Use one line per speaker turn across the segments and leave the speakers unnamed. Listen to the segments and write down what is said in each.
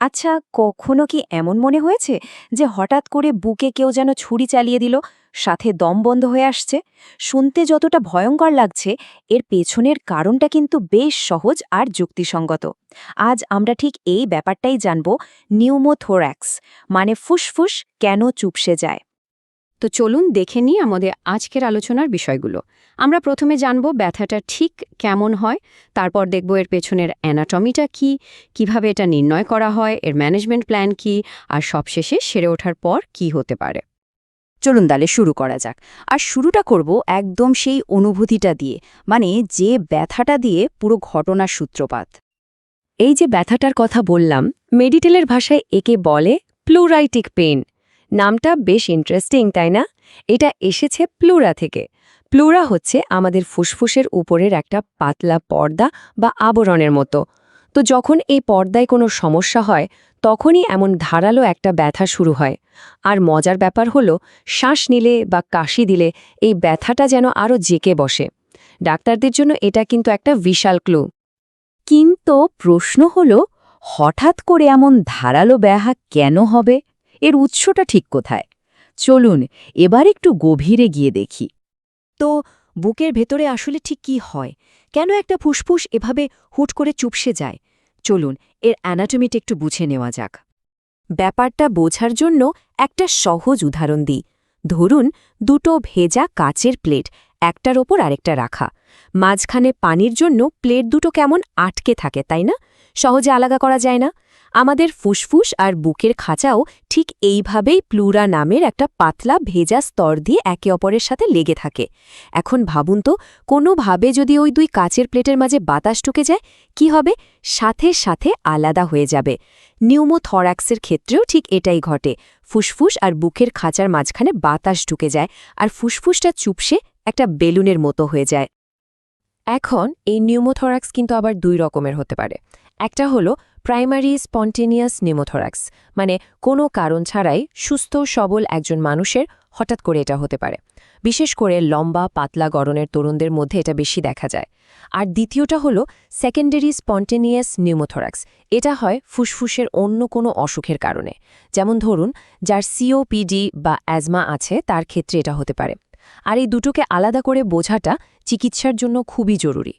আচ্ছা কখনো কি এমন মনে হয়েছে যে হঠাৎ করে বুকে কেউ যেন ছুরি চালিয়ে দিল, সাথে দম বন্ধ হয়ে আসছে? শুনতে যতটা ভয়ঙ্কর লাগছে, এর পেছনের কারণটা কিন্তু বেশ সহজ আর যুক্তিসঙ্গত। আজ আমরা ঠিক এই ব্যাপারটাই জানব নিউমোথোর্যাক্স মানে ফুসফুস কেন চুপসে যায়?
তো চলুন দেখে নিই আমাদের আজকের আলোচনার বিষয়গুলো। আমরা প্রথমে জানব ব্যথাটা ঠিক কেমন হয়, তারপর দেখব এর পেছনের অ্যানাটমিটা কি, কীভাবে এটা নির্ণয় করা হয়, এর ম্যানেজমেন্ট প্ল্যান কি, আর সবশেষে সেরে ওঠার পর কি হতে পারে।
চলুন তাহলে শুরু করা যাক। আর শুরুটা করব একদম সেই অনুভূতিটা দিয়ে মানে যে ব্যথাটা দিয়ে পুরো ঘটনার সূত্রপাত। এই যে ব্যথাটার কথা বললাম, মেডিটেলের ভাষায় একে বলে প্লুরাইটিক পেন নামটা বেশ ইন্টারেস্টিং তাই না? এটা এসেছে প্লুরা থেকে। প্লুরা হচ্ছে আমাদের ফুসফুসের উপরের একটা পাতলা পর্দা বা আবরণের মতো। তো যখন এই পর্দায় কোনো সমস্যা হয়, তখনই এমন ধারালো একটা ব্যথা শুরু হয়। আর মজার ব্যাপার হলো, শ্বাস নিলে বা কাশি দিলে এই ব্যথাটা যেন আরও জেকে বসে। ডাক্তারদের জন্য এটা কিন্তু একটা বিশাল ক্লু। কিন্তু প্রশ্ন হলো, হঠাৎ করে এমন ধারালো ব্যাহা কেন হবে? এর উৎসটা ঠিক কোথায়? চলুন, এবার একটু গভীরে গিয়ে দেখি। তো, বুকের ভেতরে আসলে ঠিক কি হয়? কেন একটা ফুসফুস এভাবে হুট করে চুপসে যায়? চলুন, এর অ্যানাটমিটা একটু বুঝে নেওয়া যাক। ব্যাপারটা বোঝার জন্য একটা সহজ উদাহরণ দিই। ধরুন, দুটো ভেজা কাচের প্লেট একটার ওপর আরেকটা রাখা। মাঝখানে পানির জন্য প্লেট দুটো কেমন আটকে থাকে, তাই না? সহজে আলাদা করা যায় না। আমাদের ফুসফুস আর বুকের খাঁচাও ঠিক এইভাবেই প্লুরা নামের একটা পাতলা ভেজা স্তর দিয়ে একে অপরের সাথে লেগে থাকে। এখন ভাবুন তো, কোনোভাবে যদি ওই দুই কাচের প্লেটের মাঝে বাতাস ঢুকে যায়, কি হবে? সাথে সাথে আলাদা হয়ে যাবে। নিউমোথরাক্সের ক্ষেত্রেও ঠিক এটাই ঘটে। ফুসফুস আর বুকের খাঁচার মাঝখানে বাতাস ঢুকে যায়, আর ফুসফুসটা চুপসে একটা বেলুনের মতো হয়ে যায়। এখন এই নিউমোথরাক্স কিন্তু আবার দুই রকমের হতে পারে। একটা হলো প্রাইমারি স্পন্টেনিয়াস নিউমোথরাক্স মানে কোনো কারণ ছাড়াই সুস্থ সবল একজন মানুষের হঠাৎ করে এটা হতে পারে। বিশেষ করে লম্বা, পাতলা গরনের তরুণদের মধ্যে এটা বেশি দেখা যায়। আর দ্বিতীয়টা হলো সেকেন্ডারি স্পন্টেনিয়াস নিউমোথরাক্স এটা হয় ফুসফুসের অন্য কোনো অসুখের কারণে। যেমন ধরুন, যার সিওপিডি বা অ্যাজমা আছে, তার ক্ষেত্রে এটা হতে পারে। আর এই দুটোকে আলাদা করে বোঝাটা চিকিৎসার জন্য খুবই জরুরি।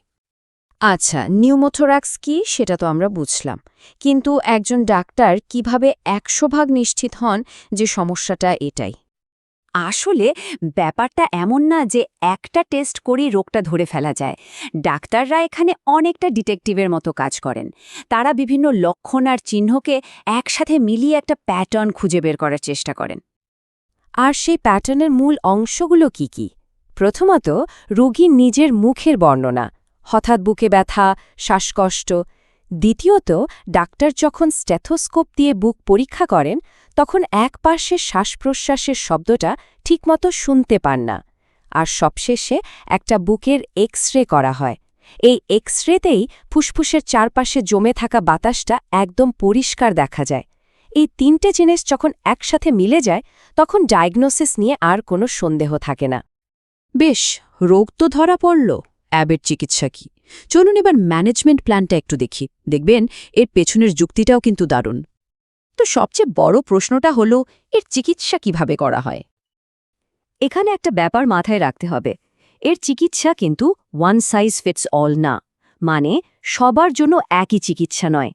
আচ্ছা নিউমোথোরাক্স কি সেটা তো আমরা বুঝলাম। কিন্তু একজন ডাক্তার কীভাবে একশো ভাগ নিশ্চিত হন যে সমস্যাটা এটাই? আসলে ব্যাপারটা এমন না যে একটা টেস্ট করেই রোগটা ধরে ফেলা যায়। ডাক্তাররা এখানে অনেকটা ডিটেকটিভের মতো কাজ করেন। তারা বিভিন্ন লক্ষণ আর চিহ্নকে একসাথে মিলিয়ে একটা প্যাটার্ন খুঁজে বের করার চেষ্টা করেন। আর সেই প্যাটার্নের মূল অংশগুলো কি কি? প্রথমত, রোগীর নিজের মুখের বর্ণনা, হঠাৎ বুকে ব্যথা, শ্বাসকষ্ট। দ্বিতীয়ত, ডাক্তার যখন স্টেথোস্কোপ দিয়ে বুক পরীক্ষা করেন, তখন এক পাশের শ্বাস প্রশ্বাসের শব্দটা ঠিকমতো শুনতে পান না। আর সবশেষে একটা বুকের এক্স রে করা হয়। এই এক্স রেতেই ফুসফুসের চারপাশে জমে থাকা বাতাসটা একদম পরিষ্কার দেখা যায়। এই তিনটে জিনিস যখন একসাথে মিলে যায়, তখন ডায়াগনোসিস নিয়ে আর কোনো সন্দেহ থাকে না। বেশ, রোগ তো ধরা পড়ল। অ্যাবের চিকিৎসা কি? চলুন এবার ম্যানেজমেন্ট প্ল্যানটা একটু দেখি। দেখবেন, এর পেছনের যুক্তিটাও কিন্তু দারুণ। তো সবচেয়ে বড় প্রশ্নটা হলো, এর চিকিৎসা কীভাবে করা হয়? এখানে একটা ব্যাপার মাথায় রাখতে হবে। এর চিকিৎসা কিন্তু ওয়ান সাইজ ফিটস অল না। মানে সবার জন্য একই চিকিৎসা নয়।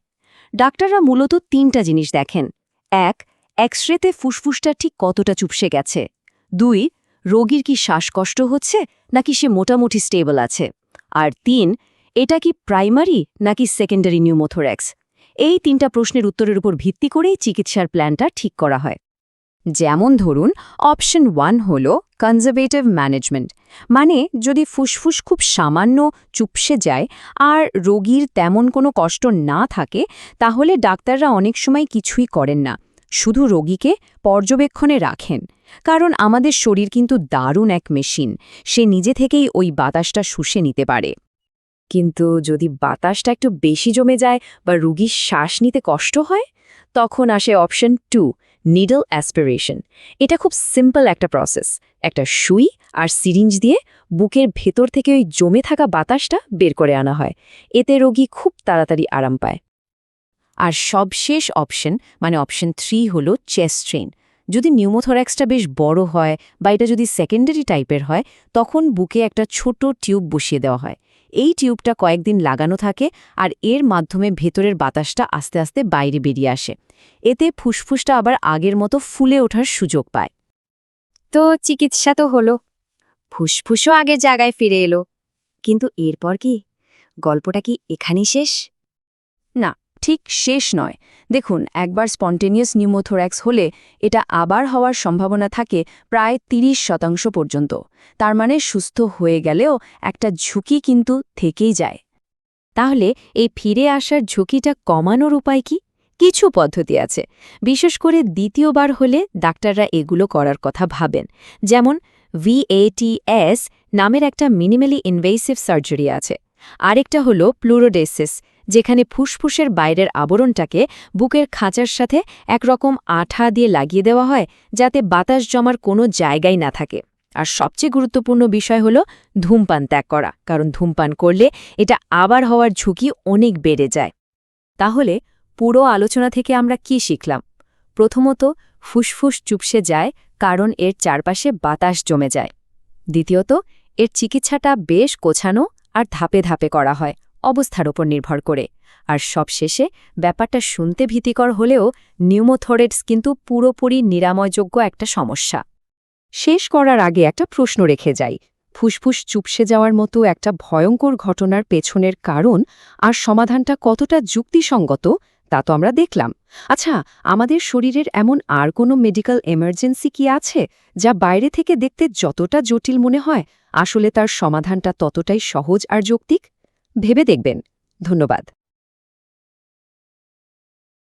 ডাক্তাররা মূলত তিনটা জিনিস দেখেন। এক এক্স রেতে ফুসফুসটা ঠিক কতটা চুপসে গেছে? দুই, রোগীর কি শ্বাসকষ্ট হচ্ছে নাকি সে মোটামুটি স্টেবল আছে? আর তিন, এটা কি প্রাইমারি নাকি সেকেন্ডারি নিউমোথোরেক্স? এই তিনটা প্রশ্নের উত্তরের উপর ভিত্তি করেই চিকিৎসার প্ল্যানটা ঠিক করা হয়। যেমন ধরুন অপশন ওয়ান হল কনজারভেটিভ ম্যানেজমেন্ট মানে যদি ফুসফুস খুব সামান্য চুপসে যায় আর রোগীর তেমন কোনো কষ্ট না থাকে, তাহলে ডাক্তাররা অনেক সময় কিছুই করেন না। শুধু রোগীকে পর্যবেক্ষণে রাখেন। কারণ আমাদের শরীর কিন্তু দারুণ এক মেশিন সে নিজে থেকেই ওই বাতাসটা শুষে নিতে পারে। কিন্তু যদি বাতাসটা একটু বেশি জমে যায় বা রুগীর শ্বাস নিতে কষ্ট হয়, তখন আসে অপশন টু নিডল অ্যাসপিরেশন এটা খুব সিম্পল একটা প্রসেস একটা সুই আর সিরিঞ্জ দিয়ে বুকের ভেতর থেকে ওই জমে থাকা বাতাসটা বের করে আনা হয়। এতে রোগী খুব তাড়াতাড়ি আরাম পায়। আর সবশেষ অপশন মানে অপশন থ্রি হলো চেস্ট ট্রেন যদি নিউমোথোরাক্সটা বেশ বড় হয় বা এটা যদি সেকেন্ডারি টাইপের হয়, তখন বুকে একটা ছোট টিউব বসিয়ে দেওয়া হয়। এই টিউবটা কয়েকদিন লাগানো থাকে আর এর মাধ্যমে ভেতরের বাতাসটা আস্তে আস্তে বাইরে বেরিয়ে আসে। এতে ফুসফুসটা আবার আগের মতো ফুলে ওঠার সুযোগ পায়।
তো চিকিৎসা তো হলো। ফুসফুসও আগের জায়গায় ফিরে এলো। কিন্তু এরপর কি? গল্পটা কি এখানেই শেষ?
ঠিক শেষ নয়। দেখুন, একবার স্পন্টেনিয়াস নিউমোথোরাক্স হলে এটা আবার হওয়ার সম্ভাবনা থাকে প্রায় ৩০ শতাংশ পর্যন্ত। তার মানে সুস্থ হয়ে গেলেও একটা ঝুঁকি কিন্তু থেকেই যায়।
তাহলে এই ফিরে আসার ঝুঁকিটা কমানোর উপায় কি? কিছু পদ্ধতি আছে। বিশেষ করে দ্বিতীয়বার হলে ডাক্তাররা এগুলো করার কথা ভাবেন। যেমন ভিএটিএস নামের একটা মিনিমালি ইনভেসিভ সার্জারি আছে। আরেকটা হলো প্লুরোডেসিস। যেখানে ফুসফুসের বাইরের আবরণটাকে বুকের খাঁচার সাথে একরকম আঠা দিয়ে লাগিয়ে দেওয়া হয়, যাতে বাতাস জমার কোনো জায়গাই না থাকে। আর সবচেয়ে গুরুত্বপূর্ণ বিষয় হলো ধূমপান ত্যাগ করা, কারণ ধূমপান করলে এটা আবার হওয়ার ঝুঁকি অনেক বেড়ে যায়।
তাহলে পুরো আলোচনা থেকে আমরা কি শিখলাম? প্রথমত, ফুসফুস চুপসে যায় কারণ এর চারপাশে বাতাস জমে যায়। দ্বিতীয়ত, এর চিকিৎসাটা বেশ গোছানো আর ধাপে ধাপে করা হয়। অবস্থার ওপর নির্ভর করে। আর সবশেষে ব্যাপারটা শুনতে ভীতিকর হলেও নিউমোথোরেটস কিন্তু পুরোপুরি নিরাময়যোগ্য একটা সমস্যা। শেষ করার আগে একটা প্রশ্ন রেখে যাই। ফুসফুস চুপসে যাওয়ার মতো একটা ভয়ঙ্কর ঘটনার পেছনের কারণ আর সমাধানটা কতটা যুক্তিসঙ্গত তা তো আমরা দেখলাম। আচ্ছা আমাদের শরীরের এমন আর কোনো মেডিকেল এমার্জেন্সি কি আছে যা বাইরে থেকে দেখতে যতটা জটিল মনে হয়? আসলে তার সমাধানটা ততটাই সহজ আর যৌক্তিক? ভেবে দেখবেন। ধন্যবাদ।